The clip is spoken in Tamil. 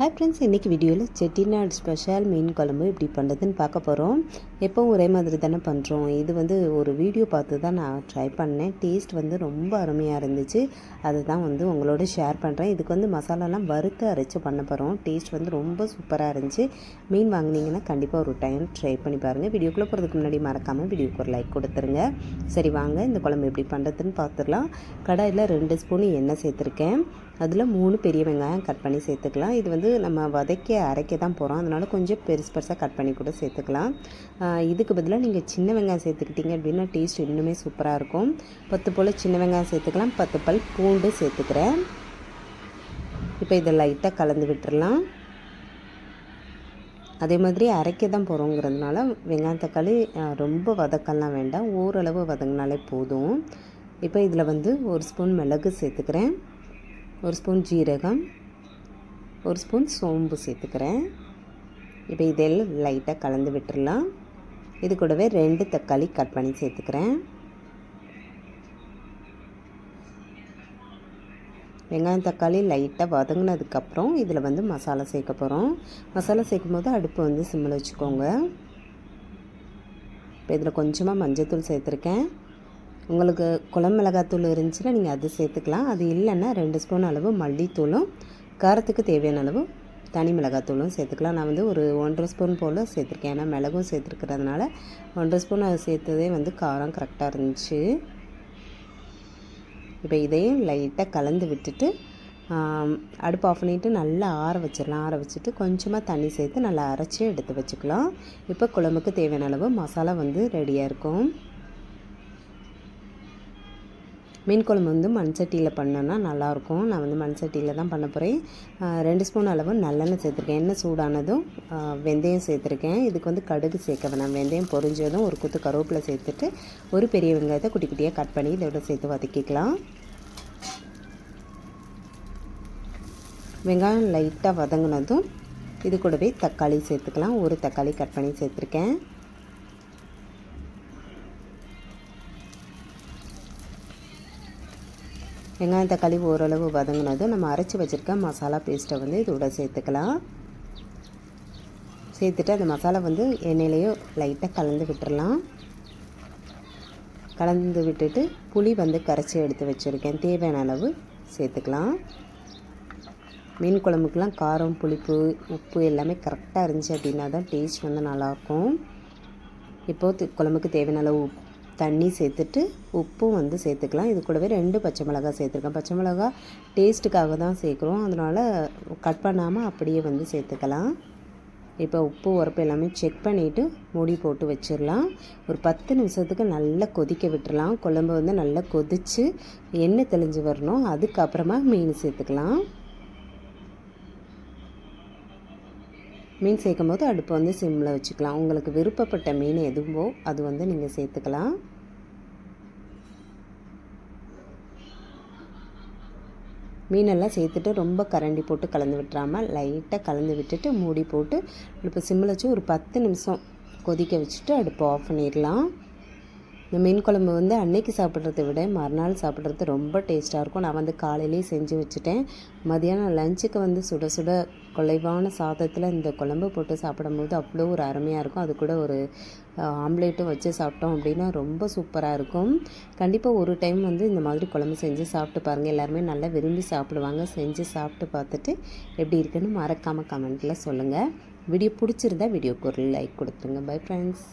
ஹாய் ஃப்ரெண்ட்ஸ் இன்றைக்கி வீடியோவில் செட்டிநாடு ஸ்பெஷல் மீன் குழம்பு இப்படி பண்ணுறதுன்னு பார்க்க போகிறோம் எப்போவும் ஒரே மாதிரி தானே பண்ணுறோம் இது வந்து ஒரு வீடியோ பார்த்து தான் நான் ட்ரை பண்ணேன். டேஸ்ட் வந்து ரொம்ப அருமையாக இருந்துச்சு. அதுதான் வந்து உங்களோட ஷேர் பண்ணுறேன் இதுக்கு வந்து மசாலாலாம் வறுத்து அரைச்சி பண்ண போகிறோம் டேஸ்ட் வந்து ரொம்ப சூப்பராக இருந்துச்சு. மீன் வாங்கினீங்கன்னா கண்டிப்பாக ஒரு டைம் ட்ரை பண்ணி பாருங்கள் வீடியோக்குள்ளே போகிறதுக்கு முன்னாடி மறக்காமல் வீடியோக்கு ஒரு லைக் கொடுத்துருங்க. சரி வாங்க. இந்த குழம்பு எப்படி பண்ணுறதுன்னு பார்த்துடலாம். கடாயில் ரெண்டு ஸ்பூன் எண்ணெய் சேர்த்துருக்கேன். அதில் மூணு பெரிய வெங்காயம் கட் பண்ணி சேர்த்துக்கலாம். இது வந்து நம்ம வதக்கி அரைக்க தான் போகிறோம் அதனால் கொஞ்சம் பெருசு பெருசாக கட் பண்ணி கூட சேர்த்துக்கலாம். இதுக்கு பதிலாக நீங்கள் சின்ன வெங்காயம் சேர்த்துக்கிட்டீங்க அப்படின்னா டேஸ்ட் இன்னுமே சூப்பராக இருக்கும். பத்து போல் சின்ன வெங்காயம் சேர்த்துக்கலாம். பத்து பல் பூண்டு சேர்த்துக்கிறேன். இப்போ இதை லைட்டாக கலந்து விட்டுடலாம் அதே மாதிரி அரைக்க தான் போகிறோங்கிறதுனால வெங்காயம் தக்காளி ரொம்ப வதக்கலாம் வேண்டாம். ஓரளவு வதங்கினாலே போதும். இப்போ இதில் வந்து ஒரு ஸ்பூன் மிளகு சேர்த்துக்கிறேன். ஒரு ஸ்பூன் ஜீரகம். ஒரு ஸ்பூன் சோம்பு சேர்த்துக்கிறேன். இப்போ இதெல்லாம் லைட்டாக கலந்து விட்டுடலாம் இது கூடவே ரெண்டு தக்காளி கட் பண்ணி சேர்த்துக்கிறேன். வெங்காயம் தக்காளி லைட்டாக வதங்கினதுக்கப்புறம் இதில் வந்து மசாலா சேர்க்க போகிறோம் மசாலா சேர்க்கும் போது அடுப்பு வந்து சிம்மில் வச்சுக்கோங்க. இப்போ இதில் கொஞ்சமாக மஞ்சத்தூள் சேர்த்துருக்கேன். உங்களுக்கு குழம்பு இருந்துச்சுன்னா நீங்கள் அது சேர்த்துக்கலாம். அது இல்லைன்னா ரெண்டு ஸ்பூன் அளவு மல்லித்தூளும் காரத்துக்கு தேவையான அளவு தனி மிளகாத்தூளும் சேர்த்துக்கலாம். நான் வந்து ஒரு ஒன்றரை ஸ்பூன் போல் சேர்த்துருக்கேன். ஏன்னா மிளகும் சேர்த்துருக்கிறதுனால ஒன்றரை ஸ்பூன் அது சேர்த்ததே வந்து காரம் கரெக்டாக இருந்துச்சு. இப்போ இதையும் லைட்டாக கலந்து விட்டுட்டு அடுப்பு ஆஃப் பண்ணிவிட்டு நல்லா ஆற வச்சிடலாம். ஆற வச்சுட்டு கொஞ்சமாக தண்ணி சேர்த்து நல்லா அரைச்சி எடுத்து வச்சுக்கலாம். இப்போ குழம்புக்கு தேவையான அளவு மசாலா வந்து ரெடியாக இருக்கும். மீன் குழம்பு வந்து மண் சட்டியில் பண்ணோன்னா நல்லாயிருக்கும். நான் வந்து மண் சட்டியில் தான் பண்ண போகிறேன் ரெண்டு ஸ்பூன் அளவு நல்லெண்ணெய் சேர்த்துருக்கேன். எண்ணெய் சூடானதும் வெந்தயம் சேர்த்துருக்கேன். இதுக்கு வந்து கடுகு சேர்க்க வேணாம். வெந்தயம் பொரிஞ்சதும் ஒரு குத்து கருவேப்பிலை சேர்த்துட்டு ஒரு பெரிய வெங்காயத்தை குட்டி குட்டியாக கட் பண்ணி இதோட சேர்த்து வதக்கிக்கலாம். வெங்காயம் லைட்டாக வதங்கினதும் இது கூடவே தக்காளி சேர்த்துக்கலாம். ஒரு தக்காளி கட் பண்ணி சேர்த்துருக்கேன். வெங்காயம் தக்காளி ஓரளவு வதங்கினதும் நம்ம அரைச்சி வச்சுருக்க மசாலா பேஸ்ட்டை வந்து இதோட சேர்த்துக்கலாம். சேர்த்துட்டு அந்த மசாலா வந்து எண்ணெயிலையோ லைட்டாக கலந்து விட்டுடலாம் கலந்து விட்டுட்டு புளி வந்து கரைச்சி எடுத்து வச்சுருக்கேன். தேவையான அளவு சேர்த்துக்கலாம். மீன் குழம்புக்கெலாம் காரம் புளிப்பு உப்பு எல்லாமே கரெக்டாக இருந்துச்சு அப்படின்னா தான் டேஸ்ட் வந்து நல்லாயிருக்கும். இப்போது குழம்புக்கு தேவையான அளவு தண்ணி சேர்த்துட்டு உப்பும் வந்து சேர்த்துக்கலாம். இது கூடவே ரெண்டு பச்சை மிளகா சேர்த்துருக்கேன். பச்சை மிளகா டேஸ்ட்டுக்காக தான் சேர்க்குறோம். அதனால் கட் பண்ணாமல் அப்படியே வந்து சேர்த்துக்கலாம். இப்போ உப்பு உரப்பு எல்லாமே செக் பண்ணிவிட்டு மூடி போட்டு வச்சிடலாம். ஒரு பத்து நிமிஷத்துக்கு நல்லா கொதிக்க விட்டுறலாம் குழம்பு வந்து நல்லா கொதித்து எண்ணெய் தெளிஞ்சு வரணும். அதுக்கப்புறமா மீன் சேர்த்துக்கலாம். மீன் சேர்க்கும் போது அடுப்பு வந்து சிம்மில் வச்சுக்கலாம். உங்களுக்கு விருப்பப்பட்ட மீன் எதுவோ அது வந்து நீங்கள் சேர்த்துக்கலாம். மீனெல்லாம் சேர்த்துட்டு ரொம்ப கரண்டி போட்டு கலந்து விட்டுறாமல் லைட்டாக கலந்து விட்டுட்டு மூடி போட்டு இப்போ சிம்மில் வச்சு ஒரு பத்து நிமிஷம் கொதிக்க வச்சுட்டு அடுப்பு ஆஃப் பண்ணிடலாம். இந்த மீன் குழம்பு வந்து அன்னைக்கு சாப்பிட்றத விட மறுநாள் சாப்பிட்றது ரொம்ப டேஸ்ட்டாக இருக்கும். நான் வந்து காலையிலேயே செஞ்சு வச்சுட்டேன். மதியானம் லஞ்சுக்கு வந்து சுட சுட குலைவான சாதத்தில் இந்த குழம்பு போட்டு சாப்பிடும்போது அவ்வளோ ஒரு அருமையாக இருக்கும். அது கூட ஒரு ஆம்லேட்டும் வச்சு சாப்பிட்டோம் அப்படின்னா ரொம்ப சூப்பராக இருக்கும். கண்டிப்பாக ஒரு டைம் வந்து இந்த மாதிரி குழம்பு செஞ்சு சாப்பிட்டு பாருங்கள் எல்லாருமே நல்லா விரும்பி சாப்பிடுவாங்க. செஞ்சு சாப்பிட்டு பார்த்துட்டு எப்படி இருக்குன்னு மறக்காமல் கமெண்ட்டில் சொல்லுங்கள் வீடியோ பிடிச்சிருந்தா வீடியோக்கு ஒரு லைக் கொடுத்துருங்க. Bye friends